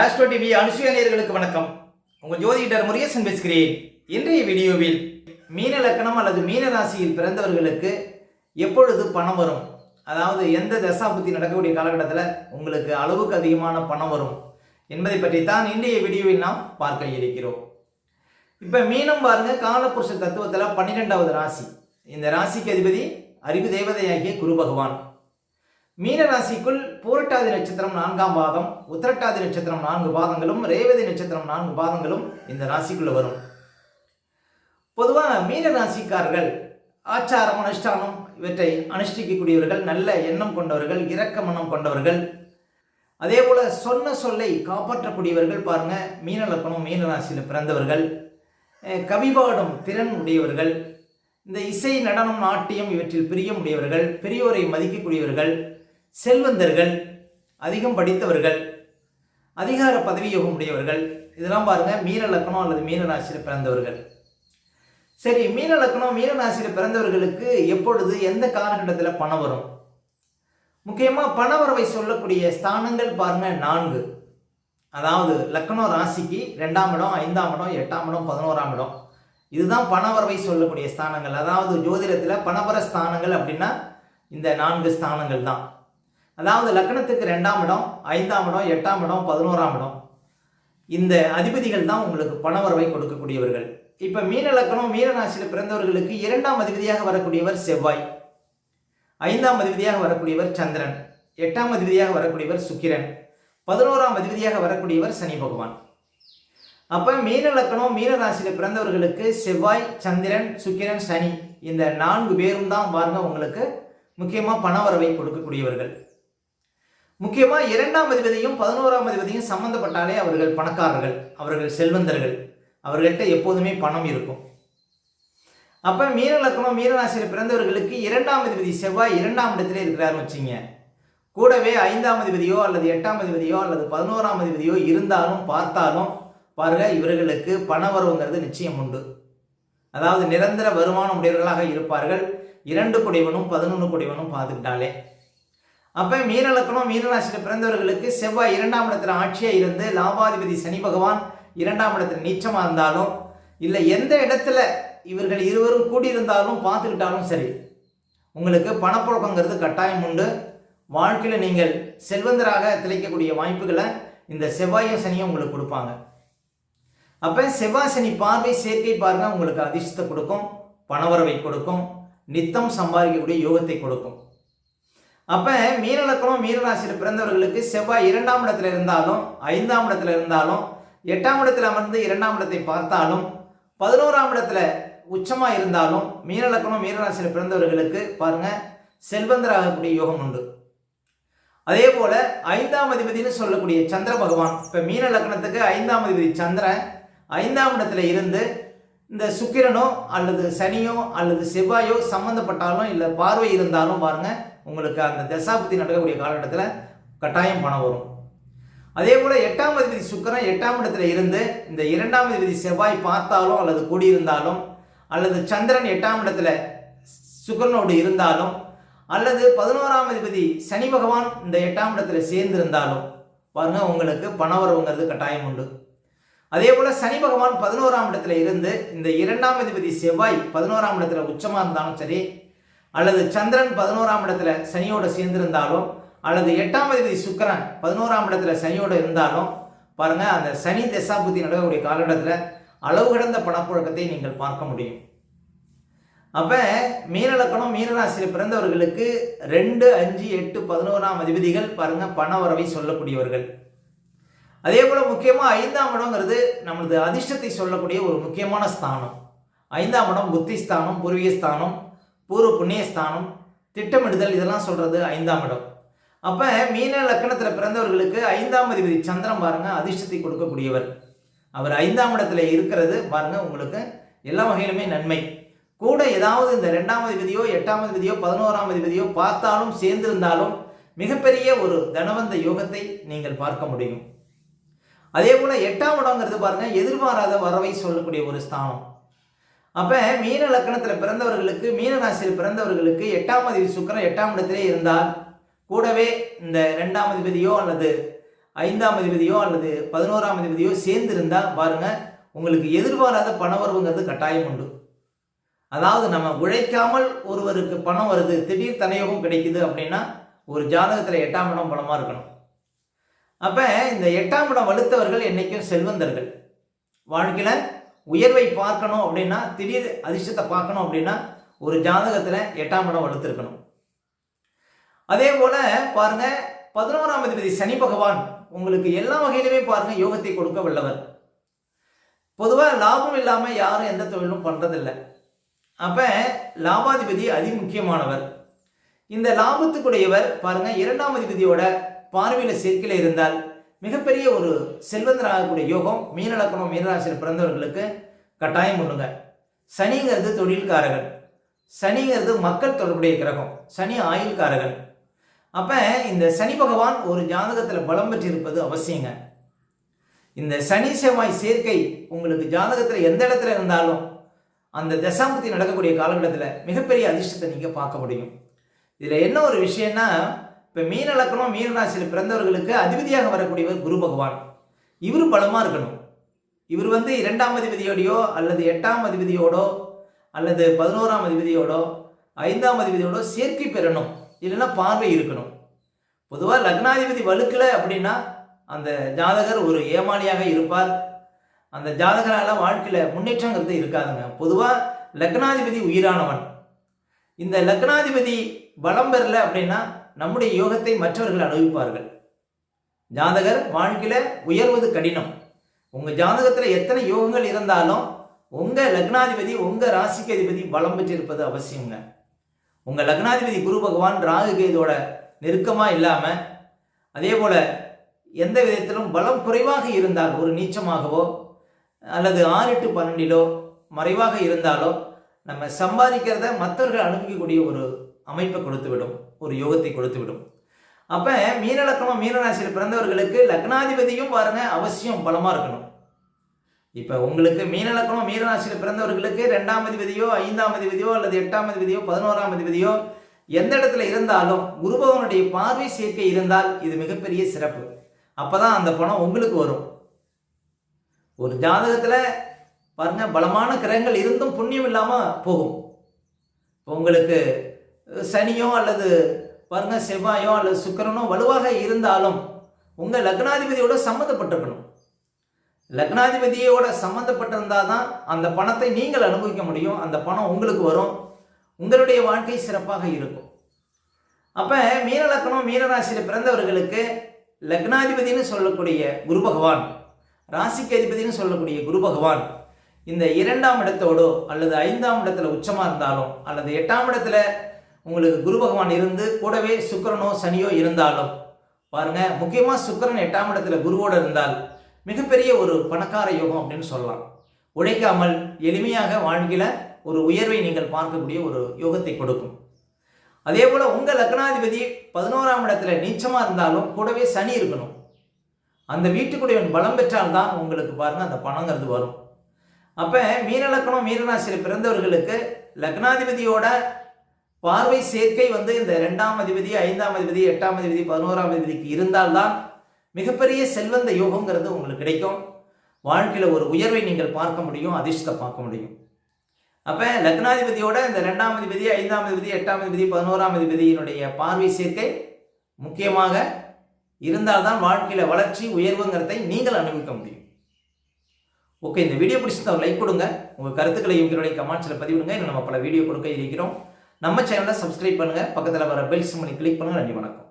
Astro TV அனுசுயானியர்களுக்கு வணக்கம். உங்கள் ஜோதிடர் முருகேசன் பேசுகிறேன். இன்றைய வீடியோவில் மீன லக்கணம் அல்லது மீன ராசியில் பிறந்தவர்களுக்கு எப்பொழுது பணம் வரும்? அதாவது எந்த தசாபுத்தி நடக்கக்கூடிய காலகட்டத்தில் உங்களுக்கு அளவுக்கு அதிகமான பணம் வரும்? என்பதை பற்றி தான் இன்றைய வீடியோவில் நாம் பார்க்க இருக்கிறோம். இப்போ மீனம் பாருங்க காலபுருஷ தத்துவத்தில் பன்னிரெண்டாவது ராசி. இந்த ராசிக்கு அதிபதி அறிவு தேவதையாகிய குரு பகவான். மீன ராசிக்குள் பூரட்டாதி நட்சத்திரம் நான்காம் பாதம் உத்திரட்டாதி நட்சத்திரம் நான்கு பாதங்களும் ரேவதி நட்சத்திரம் நான்கு பாதங்களும் இந்த ராசிக்குள்ள வரும். பொதுவாக மீன ராசிக்காரர்கள் ஆச்சாரம் அனுஷ்டானம் இவற்றை அனுஷ்டிக்கக்கூடியவர்கள் நல்ல எண்ணம் கொண்டவர்கள் இரக்க மனம் கொண்டவர்கள். அதே போல சொன்ன சொல்லை காப்பாற்றக்கூடியவர்கள் பாருங்க மீன லக்கணம் மீன ராசியில் பிறந்தவர்கள் கவிபாடும் திறன் உடையவர்கள். இந்த இசை நடனம் நாட்டியம் இவற்றில் பிரியமுடையவர்கள் பெரியோரை மதிக்கக்கூடியவர்கள். செல்வந்தர்கள் அதிகம் படித்தவர்கள் அதிகார பதவியோகம் உடையவர்கள் இதெல்லாம் பாருங்க மீன லக்கணம் அல்லது மீனராசியில் பிறந்தவர்கள். சரி மீன லக்கணம் பிறந்தவர்களுக்கு எப்பொழுது எந்த காலகட்டத்தில் பணம் வரும்? முக்கியமாக பணவரவை சொல்லக்கூடிய ஸ்தானங்கள் பாருங்க நான்கு. அதாவது லக்னோ ராசிக்கு ரெண்டாம் இடம் ஐந்தாம் இடம் எட்டாம் இடம் பதினோராம் இடம். இதுதான் பணவரவை சொல்லக்கூடிய ஸ்தானங்கள். அதாவது ஜோதிடத்தில் பணவர ஸ்தானங்கள் அப்படின்னா இந்த நான்கு ஸ்தானங்கள் தான். அதாவது லக்னத்துக்கு ரெண்டாம் இடம் ஐந்தாம் இடம் எட்டாம் இடம் பதினோராம் இடம். இந்த அதிபதிகள் தான் உங்களுக்கு பணவரவை கொடுக்கக்கூடியவர்கள். இப்போ மீன லக்னம் மீன ராசியில் பிறந்தவர்களுக்கு இரண்டாம் அதிபதியாக வரக்கூடியவர் செவ்வாய். ஐந்தாம் அதிபதியாக வரக்கூடியவர் சந்திரன். எட்டாம் அதிபதியாக வரக்கூடியவர் சுக்கிரன். பதினோராம் அதிபதியாக வரக்கூடியவர் சனி பகவான். அப்போ மீன லக்கணம் மீன ராசியில் பிறந்தவர்களுக்கு செவ்வாய் சந்திரன் சுக்கிரன் சனி இந்த நான்கு பேரும் தான் பாருங்க உங்களுக்கு முக்கியமாக பணவரவை கொடுக்கக்கூடியவர்கள். முக்கியமாக இரண்டாம் அதிபதியும் பதினோராம் அதிபதியும் சம்மந்தப்பட்டாலே அவர்கள் பணக்காரர்கள் அவர்கள் செல்வந்தர்கள். அவர்கள்ட்ட எப்போதுமே பணம் இருக்கும். அப்போ மீன லக்கணம் பிறந்தவர்களுக்கு இரண்டாம் அதிபதி செவ்வாய் இரண்டாம் இடத்திலே இருக்கிறாருன்னு வச்சுங்க. கூடவே ஐந்தாம் அதிபதியோ அல்லது எட்டாம் அதிபதியோ அல்லது பதினோராம் அதிபதியோ இருந்தாலும் பார்த்தாலும் பாருங்க இவர்களுக்கு பண வரவுங்கிறது நிச்சயம் உண்டு. அதாவது நிரந்தர வருமானம் உடையவர்களாக இருப்பார்கள். இரண்டு குடைவனும் பதினொன்று குடைவனும் பார்த்துக்கிட்டாலே. அப்போ மீன மீனராசியில் பிறந்தவர்களுக்கு செவ்வாய் இரண்டாம் இடத்துல ஆட்சியாக இருந்து லாபாதிபதி சனி பகவான் இரண்டாம் இடத்துல நீச்சமாக இருந்தாலும் இல்லை எந்த இடத்துல இவர்கள் இருவரும் கூடியிருந்தாலும் பார்த்துக்கிட்டாலும் சரி உங்களுக்கு பணப்புழக்கங்கிறது கட்டாயம் உண்டு. வாழ்க்கையில் நீங்கள் செல்வந்தராக திளைக்கக்கூடிய வாய்ப்புகளை இந்த செவ்வாயும் சனியும் உங்களுக்கு கொடுப்பாங்க. அப்போ செவ்வாய் சனி பார்வை சேர்க்கை பாருங்கள் உங்களுக்கு அதிர்ஷ்டத்தை கொடுக்கும் பணவரவை கொடுக்கும் நித்தம் சம்பாதிக்கக்கூடிய யோகத்தை கொடுக்கும். அப்போ மீனலக்கணம் மீனராசியில் பிறந்தவர்களுக்கு செவ்வாய் இரண்டாம் இடத்துல இருந்தாலும் ஐந்தாம் இடத்துல இருந்தாலும் எட்டாம் இடத்துல அமர்ந்து இரண்டாம் இடத்தை பார்த்தாலும் பதினோராம் இடத்துல உச்சமாக இருந்தாலும் மீனலக்கணம் மீனராசியில் பிறந்தவர்களுக்கு பாருங்க செல்வந்தராகக்கூடிய யோகம் உண்டு. அதே போல ஐந்தாம் அதிபதினு சொல்லக்கூடிய சந்திர பகவான் இப்போ மீன லக்னத்துக்கு ஐந்தாம் அதிபதி சந்திரன் ஐந்தாம் இடத்துல இருந்து இந்த சுக்கிரனோ அல்லது சனியோ அல்லது செவ்வாயோ சம்மந்தப்பட்டாலும் இல்லை பார்வை இருந்தாலும் பாருங்கள் உங்களுக்கு அந்த தசாபுத்தி நடக்கக்கூடிய காலகட்டத்தில் கட்டாயம் பணம் வரும். அதே போல் எட்டாம் அதிபதி சுக்கிரன் எட்டாம் இடத்துல இருந்து இந்த இரண்டாம் அதிபதி செவ்வாய் பார்த்தாலும் அல்லது கூடியிருந்தாலும் அல்லது சந்திரன் எட்டாம் இடத்துல சுக்கரனோடு இருந்தாலும் அல்லது பதினோராம் அதிபதி சனி பகவான் இந்த எட்டாம் இடத்துல சேர்ந்திருந்தாலும் பாருங்க உங்களுக்கு பணம் வரவுங்கிறது கட்டாயம் உண்டு. அதே போல் சனி பகவான் பதினோராம் இடத்துல இருந்து இந்த இரண்டாம் அதிபதி செவ்வாய் பதினோராம் இடத்துல உச்சமாக இருந்தாலும் சரி அல்லது சந்திரன் பதினோராம் இடத்துல சனியோட சேர்ந்திருந்தாலும் அல்லது எட்டாம் அதிபதி சுக்கரன் பதினோராம் இடத்துல சனியோட இருந்தாலும் பாருங்க அந்த சனி தசாபுத்தி நடக்கக்கூடிய காலகட்டத்தில் அளவு கடந்த பணப்புழக்கத்தை நீங்கள் பார்க்க முடியும். அப்போ மீனலக்கணம் மீனராசியில் பிறந்தவர்களுக்கு ரெண்டு அஞ்சு எட்டு பதினோராம் அதிபதிகள் பாருங்க பண வரவை சொல்லக்கூடியவர்கள். அதே போல் முக்கியமாக ஐந்தாம் இடங்கிறது நம்மளது அதிர்ஷ்டத்தை சொல்லக்கூடிய ஒரு முக்கியமான ஸ்தானம். ஐந்தாம் இடம் புத்தி ஸ்தானம் பூர்வீக ஸ்தானம் பூர்வ புண்ணிய ஸ்தானம் திட்டமிடுதல் இதெல்லாம் சொல்கிறது ஐந்தாம் இடம். அப்போ மீன லக்கணத்தில் பிறந்தவர்களுக்கு ஐந்தாம் அதிபதி சந்திரன் பாருங்க அதிர்ஷ்டத்தை கொடுக்கக்கூடியவர். அவர் ஐந்தாம் இடத்துல இருக்கிறது பாருங்கள் உங்களுக்கு எல்லா வகையிலுமே நன்மை. கூட ஏதாவது இந்த ரெண்டாம் அதிபதியோ எட்டாம் அதிபதியோ பதினோராம் அதிபதியோ பார்த்தாலும் சேர்ந்திருந்தாலும் மிகப்பெரிய ஒரு தனவந்த யோகத்தை நீங்கள் பார்க்க முடியும். அதே போல எட்டாம் இடங்கிறது பாருங்க எதிர்பாராத வரவை சொல்லக்கூடிய ஒரு ஸ்தானம். அப்போ மீன லக்கணத்தில் பிறந்தவர்களுக்கு மீன ராசியில் பிறந்தவர்களுக்கு எட்டாம் அதிபதி சுக்கரன் எட்டாம் இடத்திலே இருந்தால் கூடவே இந்த ரெண்டாம் அதிபதியோ அல்லது ஐந்தாம் அதிபதியோ அல்லது பதினோராம் அதிபதியோ சேர்ந்து இருந்தால் பாருங்கள் உங்களுக்கு எதிர்பாராத பணவரவுங்கிறது கட்டாயம் உண்டு. அதாவது நம்ம உழைக்காமல் ஒருவருக்கு பணம் வருது திடீர் தனையோகம் கிடைக்குது அப்படின்னா ஒரு ஜாதகத்தில் எட்டாம் இடம் பணமாக இருக்கணும். அப்போ இந்த எட்டாம் இடம் வலுத்தவர்கள் என்றைக்கும் செல்வந்தர்கள். வாழ்க்கையில் உயர்வை பார்க்கணும் அப்படின்னா திடீர் அதிர்ஷ்டத்தை பார்க்கணும் அப்படின்னா ஒரு ஜாதகத்தில் எட்டாம் இடம் வலுத்திருக்கணும். அதே போல் பாருங்க பதினோராம் அதிபதி சனி பகவான் உங்களுக்கு எல்லா வகையிலுமே பாருங்க யோகத்தை கொடுக்க வல்லவர். பொதுவாக லாபம் இல்லாமல் யாரும் எந்த தொழிலும் பண்ணுறதில்லை அப்போ லாபாதிபதி அதிமுக்கியமானவர் இந்த லாபத்துக்குடையவர் பாருங்க இரண்டாம் அதிபதியோட பார்வையில் சேர்க்கையில் இருந்தால் மிகப்பெரிய ஒரு செல்வந்தராகக்கூடிய யோகம் மீனலக்கணம் மீனராசியில் பிறந்தவர்களுக்கு கட்டாயம் பண்ணுங்க சனிங்கிறது தொழில்காரகன். சனிங்கிறது மக்கள் தொடர்புடைய கிரகம். சனி ஆயுள்காரகன். அப்போ இந்த சனி பகவான் ஒரு ஜாதகத்தில் பலம் பெற்றிருப்பது அவசியங்க. இந்த சனி செவ்வாய் சேர்க்கை உங்களுக்கு ஜாதகத்தில் எந்த இடத்துல இருந்தாலும் அந்த தசாம்பத்தி நடக்கக்கூடிய காலகட்டத்தில் மிகப்பெரிய அதிர்ஷ்டத்தை நீங்கள் பார்க்க முடியும். இதில் என்ன ஒரு விஷயம்னா இப்போ மீன லக்கணம் மீனராசியில் பிறந்தவர்களுக்கு அதிபதியாக வரக்கூடியவர் குரு பகவான். இவர் பலமாக இருக்கணும். இவர் வந்து இரண்டாம் அதிபதியோடையோ அல்லது எட்டாம் அதிபதியோடோ அல்லது பதினோராம் அதிபதியோடோ ஐந்தாம் அதிபதியோடோ சேர்க்கை பெறணும். இல்லைன்னா பார்வை இருக்கணும். பொதுவாக லக்னாதிபதி வலுக்கலை அப்படின்னா அந்த ஜாதகர் ஒரு ஏமாளியாக இருப்பார். அந்த ஜாதகரால் வாழ்க்கையில் முன்னேற்றங்கிறது இருக்காதுங்க. பொதுவாக லக்னாதிபதி உயிரானவன். இந்த லக்னாதிபதி பலம் பெறல அப்படின்னா நம்முடைய யோகத்தை மற்றவர்கள் அனுபவிப்பார்கள். ஜாதகர் வாழ்க்கையில் உயர்வது கடினம். உங்கள் ஜாதகத்தில் எத்தனை யோகங்கள் இருந்தாலும் உங்கள் லக்னாதிபதி உங்கள் ராசிக்கு அதிபதி பலம் பெற்றிருப்பது அவசியங்க. உங்கள் லக்னாதிபதி குரு பகவான் ராகு கேதோட நெருக்கமாக இல்லாமல் அதே போல் எந்த விதத்திலும் பலம் குறைவாக இருந்தால் ஒரு நீச்சமாகவோ அல்லது ஆறு எட்டு பன்னெண்டிலோ மறைவாக இருந்தாலோ நம்ம சம்பாதிக்கிறத மற்றவர்கள் அனுபவிக்கக்கூடிய ஒரு அமைப்பை கொடுத்து விடும் ஒரு யோகத்தை கொடுத்து விடும். அப்போ மீனலக்கணம் மீனராசியில் பிறந்தவர்களுக்கு லக்னாதிபதியும் பாருங்க அவசியம் பலமாக இருக்கணும். இப்போ உங்களுக்கு மீனலக்கணம் மீனராசியில் பிறந்தவர்களுக்கு ரெண்டாம் அதிபதியோ ஐந்தாம் அதிபதியோ அல்லது எட்டாம் அதிபதியோ பதினோராம் அதிபதியோ எந்த இடத்துல இருந்தாலும் குருபவனுடைய பார்வை சேர்க்கை இருந்தால் இது மிகப்பெரிய சிறப்பு. அப்பதான் அந்த பணம் உங்களுக்கு வரும். ஒரு ஜாதகத்தில் பாருங்க பலமான கிரகங்கள் இருந்தும் புண்ணியம் இல்லாமல் போகும். உங்களுக்கு சனியோ அல்லது பாருங்க செவ்வாயோ அல்லது சுக்கரனோ வலுவாக இருந்தாலும் உங்கள் லக்னாதிபதியோட சம்மந்தப்பட்டிருக்கணும். லக்னாதிபதியோட சம்மந்தப்பட்டிருந்தால் தான் அந்த பணத்தை நீங்கள் அனுபவிக்க முடியும். அந்த பணம் உங்களுக்கு வரும். உங்களுடைய வாழ்க்கை சிறப்பாக இருக்கும். அப்போ மீன லக்னம் மீனராசியில் பிறந்தவர்களுக்கு லக்னாதிபதினு சொல்லக்கூடிய குரு பகவான் ராசிக்கு அதிபதினு சொல்லக்கூடிய குரு பகவான் இந்த இரண்டாம் இடத்தோடோ அல்லது ஐந்தாம் இடத்துல உச்சமாக இருந்தாலும் அல்லது எட்டாம் இடத்துல உங்களுக்கு குரு பகவான் இருந்து கூடவே சுக்கரனோ சனியோ இருந்தாலும் பாருங்க முக்கியமாக சுக்கரன் எட்டாம் இடத்துல குருவோடு இருந்தால் மிகப்பெரிய ஒரு பணக்கார யோகம் அப்படின்னு சொல்லலாம். உழைக்காமல் எளிமையாக வாழ்க்கையில் ஒரு உயர்வை நீங்கள் பார்க்கக்கூடிய ஒரு யோகத்தை கொடுக்கும். அதே போல் உங்கள் லக்னாதிபதி பதினோராம் இடத்துல நீச்சமாக இருந்தாலும் கூடவே சனி இருக்கணும். அந்த வீட்டுக்குடையவன் பலம் பெற்றால்தான் உங்களுக்கு பாருங்கள் அந்த பணங்கிறது வரும். அப்போ மீன லக்னம் மீனராசியில் பிறந்தவர்களுக்கு லக்னாதிபதியோட பார்வை சேர்க்கை வந்து இந்த ரெண்டாம் அதிபதி ஐந்தாம் அதிபதி எட்டாம் அதிபதி பதினோராம் அதிபதிக்கு இருந்தால்தான் மிகப்பெரிய செல்வந்த யோகங்கிறது உங்களுக்கு கிடைக்கும். வாழ்க்கையில் ஒரு உயர்வை நீங்கள் பார்க்க முடியும் அதிர்ஷ்டத்தை பார்க்க முடியும். அப்போ லக்னாதிபதியோட இந்த ரெண்டாம் அதிபதி ஐந்தாம் அதிபதி எட்டாம் அதிபதி பதினோராம் அதிபதியினுடைய பார்வை சேர்க்கை முக்கியமாக இருந்தால்தான் வாழ்க்கையில் வளர்ச்சி உயர்வுங்கிறதை நீங்கள் அனுபவிக்க முடியும். ஓகே இந்த வீடியோ பிடிச்சிருந்தா லைக் கொடுங்க. உங்கள் கருத்துக்களை எங்களுடைய கமெண்ட்ஸில் பதிவிடுங்க. இன்னும் நம்ம பல வீடியோ கொடுக்க இருக்கிறோம். நம்ம சேனலை சப்ஸ்கிரைப் பண்ணுங்கள் பக்கத்தில் வர பெல்ஸ் மணி கிளிக் பண்ணுங்கள் நன்றி வணக்கம்.